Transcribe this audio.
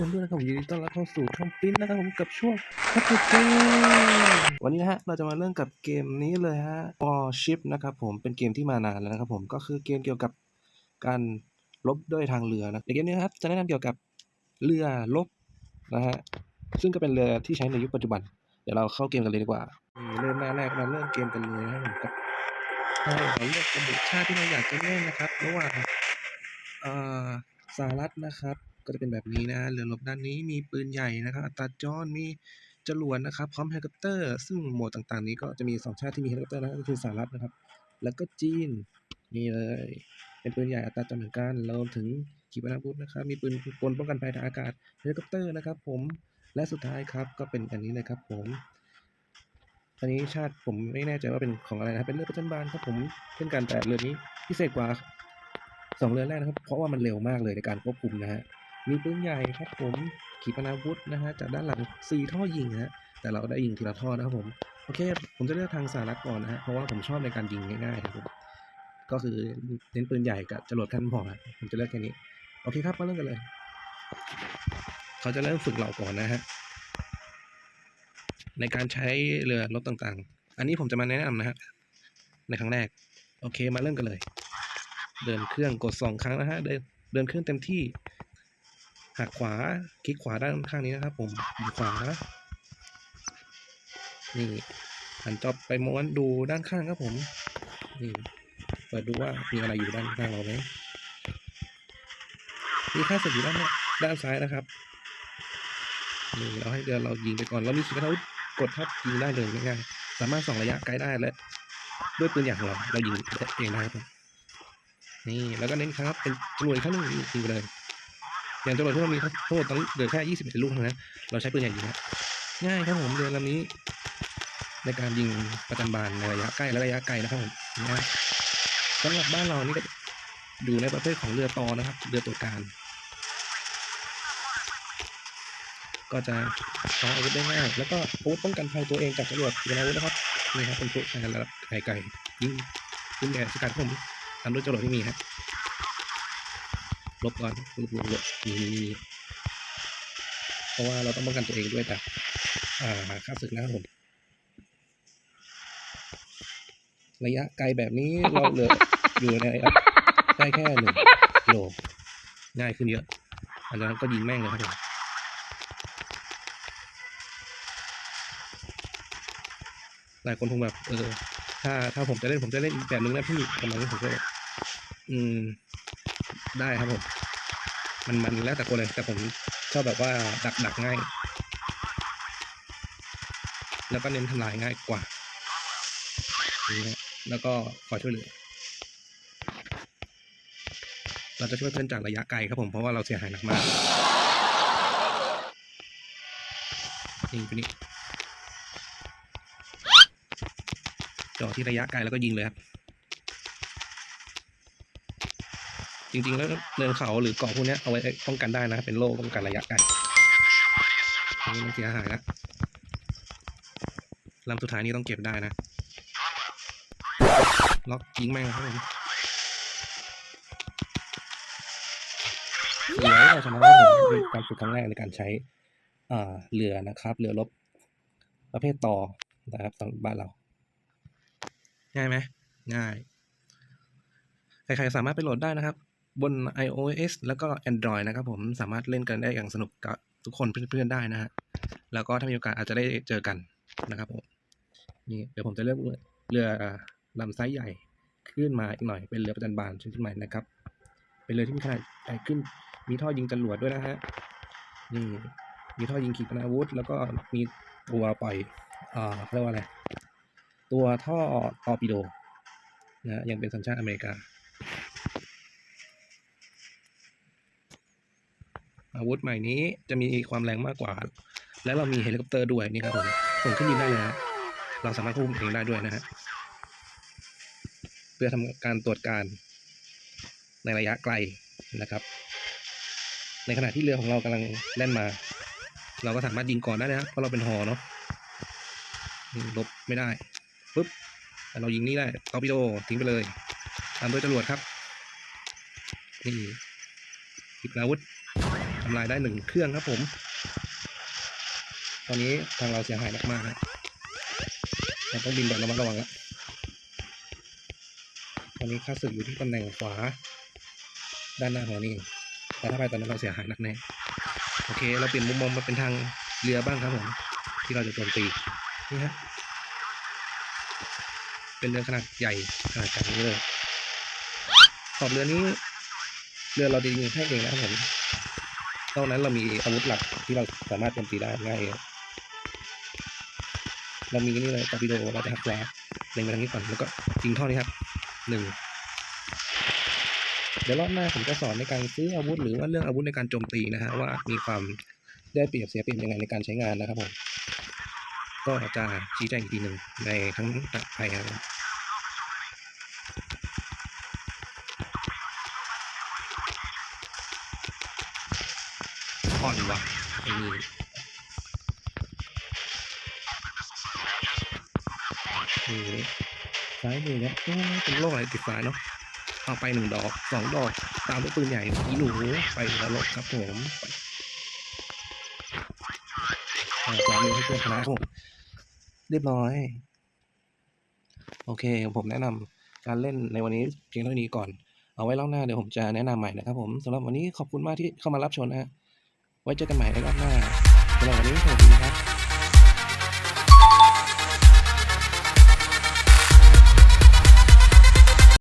คนด้วยนะครับผมยินดีต้อนรับเข้าสู่ช่องปิ้นนะครับผมกับช่วงพัฒเกมวันนี้นะฮะเราจะมาเริ่มกับเกมนี้เลยฮะ All Ship นะครับผมเป็นเกมที่มานานแล้วนะครับผมก็คือเกมเกี่ยวกับการลบด้วยทางเรือนะในเกมนี้นะครับจะแนะนำเกี่ยวกับเรือลบนะฮะซึ่งก็เป็นเรือที่ใช้ในยุคปัจจุบัน เดี๋ยวเราเข้าเกมกันเลยดีกว่าอืมเริ่มหน้าแรกมาเริ่มเกมกันเลยนะครับผมกับให้เราเลือกกำหนดชาติที่เราอยากจะเล่นนะครับ ระหว่างเอ่อสหรัฐนะครับ ก็จะเป็นแบบนี้นะเรือรบด้านนี้มีปืนใหญ่นะครับอัตราจรมีจรวดนะครับพร้อมเฮลิคอปเตอร์ ซึ่งโหมดต่างๆ นี้ก็จะมีสองชาติที่มีเฮลิคอปเตอร์นะก็คือสหรัฐนะครับ แล้วก็จีนนี่เลย เป็นปืนใหญ่อัตราจรเหมือนกันรวมถึงขีปนาวุธนะครับ มีปืนกลป้องกันภัยทางอากาศเฮลิคอปเตอร์นะครับ ผมและสุดท้ายครับก็เป็นอันนี้เลยครับผม อันนี้ชาติผมไม่แน่ใจว่าเป็นของอะไรนะครับเป็นเรือประจันบานครับผมเช่นกันแต่เรือนี้พิเศษกว่าสองเรือแรกนะครับ เพราะว่ามันเร็วมากเลยในการควบคุมนะฮะ มีปืนใหญ่ครับผมขีปนาวุธนะฮะจากด้านหลังสี่ท่อยิงฮะแต่เราได้ยิงทีละท่อนะครับผมโอเค ผมจะเลือกทางสหรัฐก่อนนะฮะเพราะว่าผมชอบในการยิงง่ายๆครับผมก็คือเน้นปืนใหญ่กับจรวดขั้นพอฮะผมจะเลือกแค่นี้ โอเคครับมาเริ่มกันเลย เขาจะเริ่มฝึกเราก่อนนะฮะในการใช้เรือรบต่างๆ อันนี้ผมจะมาแนะนำนะฮะในครั้งแรก โอเคมาเริ่มกันเลย เดินเครื่องกดสองครั้งนะฮะเดินเดินเครื่องเต็มที่ หักขวา คลิกขวาด้านข้างนี้นะครับ ผมหมุนขวา นี่หันจอบไปม้วนดูด้านข้างครับผม นี่เปิดดูว่ามีอะไรอยู่ด้านข้างเราไหมมีค่าศึกอยู่ด้านหน้ด้านซ้ายนะครับ นี่เราให้เรือเรายิงไปก่อนเรามีขีปนาวุธกดทับยิงได้เลยง่ายๆสามารถส่องระยะไกลได้และด้วยปืนใหญ่ของเราเรายิงเองได้ครับนี่แล้วก็เน้นครับเป็นรวดอีกครั้งหนึงยิงไปเลย อย่างจรวดที่เรามีทั้งหมดตอนนี้เหลือแค่21ลูกเท่านั้นเราใช้ปืนใหญ่ยิงนะง่ายครับผมเรือลำนี้ ในการยิงประจันบานในระยะใกล้และระยะไกลนะครับผมง่ายสำหรับบ้านเรานี่ก็อยู่ในประเภทของเรือตอนะครับ เรือตรวจการ ก็จะใช้อาวุธได้ง่ายแล้วก็อาวุธป้องกันภัยตัวเองจากจรวดเป็นอาวุธนะครับนี่ครับเป็นพวกแทนระดับไกลไกลยิงยิงแก่สกัดผมทำด้วยจรวดที่มีครับ ลบก่อนลบลบลบนี่นี่นี่เพราะว่าเราต้องป้องกันตัวเองด้วยจากอ่าข้าศึกนะครับผมระยะไกลแบบนี้เราเหลืออยู่ในระยะได้แค่หนึ่งกิโลง่ายขึ้นเยอะอันนั้นก็ยิงแม่งเลยครับผมหลายคนคงแบบเออถ้าถ้าผมจะเล่นผมจะเล่นอีกแบบนึงนะพี่ประมาณนี้ผมก็อืม ได้ครับผมมันมันแล้วแต่คนเลยแต่ผมชอบแบบว่าดักดักง่าย แล้วก็เน้นทำลายง่ายกว่านี่ฮะแล้วก็คอยช่วยเหลือเราจะช่วยเพื่อนจากระยะไกลครับผมเพราะว่าเราเสียหายหนักมากนี่ตัวนี้จ่อที่ระยะไกลแล้วก็ยิงเลยครับ จริงๆ แล้วเนินเขาหรือเกาะพวกนี้เอาไว้ป้องกันได้นะ เป็นโล่ป้องกันระยะไกลนนี้มันเสียหายแล้วลำสุดท้ายนี้ต้องเก็บได้นะ ล็อกยิงแม่งครับผมสวยเราชนะครับผมด้วยการฝึกครั้งแรกในการใช้อ่าเรือนะครับ เรือรบประเภทต่อนะครับสำหรับบ้านเรา ง่ายไหมง่าย ใครๆสามารถไปโหลดได้นะครับ บน iOS แล้วก็ Android นะครับผมสามารถเล่นกันได้อย่างสนุกกับทุกคนเพื่อนๆได้นะฮะแล้วก็ถ้ามีโอกาสอาจจะได้เจอกันนะครับผมนี่เดี๋ยวผมจะเลือกเรือลำไซส์ใหญ่ขึ้นมาอีกหน่อยเป็นเรือประจันบานชนิดใหม่นะครับ เป็นเรือที่มีขนาดใหญ่ขึ้น มีท่อยิงจรวดด้วยนะฮะนี่มีท่อยิงขีปนาวุธ แล้วก็มีตัวปล่อยอ่าเรียกว่าอะไรตัวท่อตอร์ปิโดนะยังเป็นสัญชาติอเมริกา อาวุธใหม่นี้จะมีความแรงมากกว่า และเรามีเฮลิคอปเตอร์ด้วยนี่ครับผมส่งขึ้นบินได้เลยฮะเราสามารถควบคุมเองได้ด้วยนะฮะเพื่อทำการตรวจการในระยะไกลนะครับ ในขณะที่เรือของเรากำลังแล่นมา เราก็สามารถยิงก่อนได้นะเพราะเราเป็นหอเนาะลบไม่ได้ปุ๊บเรายิงนี่ได้ตอร์ปิโดทิ้งไปเลยตามด้วยจรวดครับนี่ขีปนาวุธำลายได้หนึ่งเครื่องครับผม ตอนนี้ทางเราเสียหายมากๆครับเราต้องบินแบบระมัดระวังแล้วตอนนี้ข้าศึกอยู่ที่ตำแหน่งขวา ด้านหน้าของนี่แต่ถ้าไปตอนนั้นเราเสียหายหนักแน่โอเค เราเปลี่ยนมุมมองมาเป็นทางเรือบ้างครับผมที่เราจะโจมตีนี่ฮะเป็นเรือขนาดใหญ่ขนาดกลางนี้เลยขอบเรือนี้ เรือเราจะยิงแค่เองนะครับผม นอกนั้นเรามีอาวุธหลักที่เราสามารถโจมตีได้ง่ายเรามีนี่เลยตอร์ปิโดเราจะหักขวาเล็งไปทางนี้ก่อนแล้วก็ยิงท่อนี้ครับหนึ่งเดี๋ยวรอบหน้าผมจะสอนในการซื้ออาวุธหรือว่าเรื่องอาวุธในการโจมตีนะฮะว่ามีความได้เปรียบเสียเปรียบยังไงในการใช้งานนะครับผมก็จะชี้แจงอีกทีหนึ่งในครั้งต่อไปครับ อ่อนว่ะไอ้นี่นี่ซ้ายมือเนี่ยเป็นโรคอะไรติดฟ้าเนาะเอาไปหนึ่งดอกสองดอก ตามด้วยปืนใหญ่อีหนูไปนรกครับผมไปอ่าซ้ายมือให้เพื่อนชนะผมเรียบร้อย โอเค ผมแนะนำการเล่นในวันนี้เพียงเท่านี้ก่อน เอาไว้รอบหน้าเดี๋ยวผมจะแนะนำใหม่นะครับผมสำหรับวันนี้ขอบคุณมากที่เข้ามารับชมนะฮะ ไว้เจอกันใหม่ในรอบหน้าสำหรับวันนี้สวัสดีครับ